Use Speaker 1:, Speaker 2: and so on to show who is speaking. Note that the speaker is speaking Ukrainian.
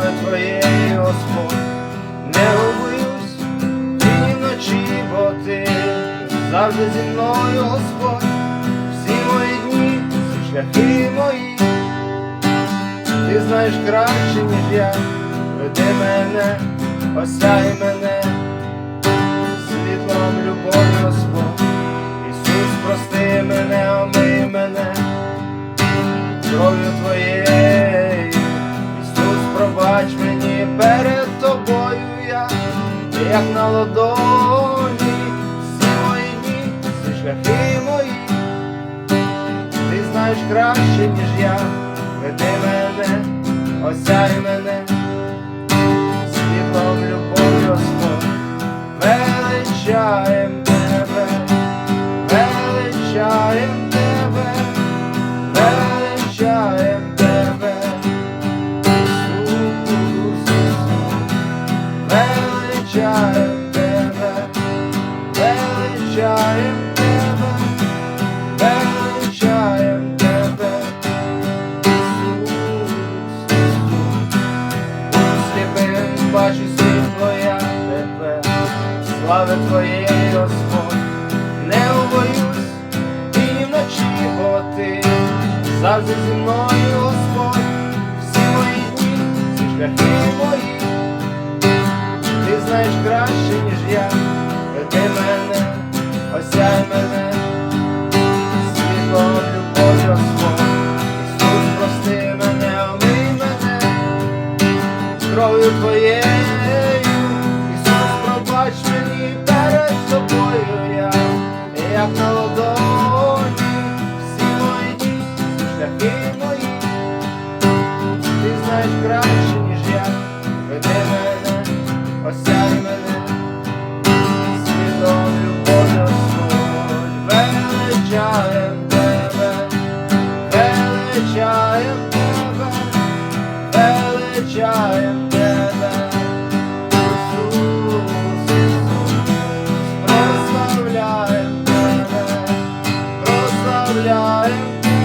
Speaker 1: твоєї, Господь, не боюсь і вночі, бо ти завжди зі мною, Господь, всі мої дні, шляхи мої, ти знаєш краще, ніж я, веди мене, осяй мене, світлом любові, Господь, як на ладоні, всі мої дні, всі шляхи мої, ти знаєш краще, ніж я, веди мене, осяй мене, величаєм тебе, величаєм тебе, величаєм тебе, Ісус, Ісус. Сліпим бачу світло я тебе, слави твоєї, Господь, не убоюсь і вночі, бо завжди зі мною, Господь, всі мої дні, всі шляхи мої, знаєш краще, ніж я, веди мене, осяй мене, світлом любові, Господь, Ісус, прости мене, омий мене. Кров'ю твоєю, Ісус, пробач мені перед тобою я, як на ладоні, всі мої дні, шляхи мої, ти знаєш краще, розставляємо